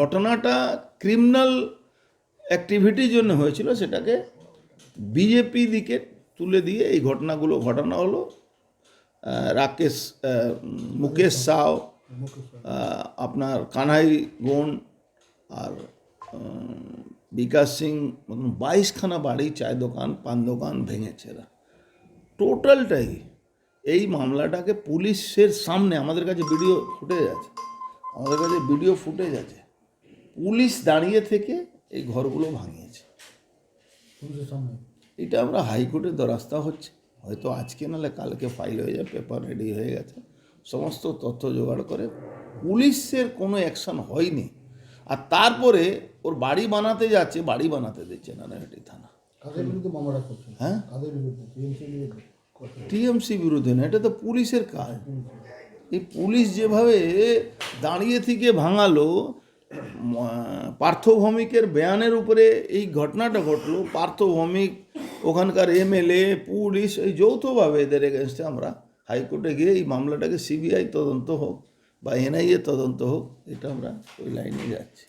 ঘটনাটা ক্রিমিনাল অ্যাক্টিভিটির জন্য হয়েছিল, সেটাকে বিজেপি দিকে তুলে দিয়ে এই ঘটনাগুলো ঘটনা হলো। রাকেশ মুকেশ সাও আপনার কানাই গুণ আর বিকাশ সিং বাইশখানা বাড়ি চায় দোকান, পান দোকান ভেঙেছে এরা। টোটালটাই এই মামলাটাকে পুলিশের সামনে, আমাদের কাছে ভিডিও ফুটেজ আছে, আমাদের কাছে ভিডিও ফুটেজ আছে। পুলিশ দাঁড়িয়ে থেকে এই ঘরগুলো ভাঙিয়েছে। এটা আমরা হাইকোর্টের দ্বারস্থা হচ্ছে। হয়তো আজকে নাহলে কালকে ফাইল হয়ে যাবে পেপার রেডি হয়ে গেছে। সমস্ত তথ্য জোগাড় করে পুলিশের কোনো অ্যাকশন হয়নি। আর তারপরে ওর বাড়ি বানাতে যাচ্ছে বাড়ি বানাতে দিচ্ছে না নাইটি থানা হ্যাঁ? টিএমসি বিরুদ্ধে না এটা তো পুলিশের কাজ। এই পুলিশ যেভাবে দাঁড়িয়ে থেকে ভাঙালো উম, বেয়ানের উপরে এই ঘটনাটা ঘটলো। পার্থভৌমিক ওখানকার এমএলএ পুলিশ এই যৌথভাবে এদের এগেনস্টে আমরা হাইকোর্টে গিয়ে এই মামলাটাকে সিবিআই তদন্ত হোক বা এনআইএ তদন্ত হোক এটা আমরা ওই লাইনে যাচ্ছি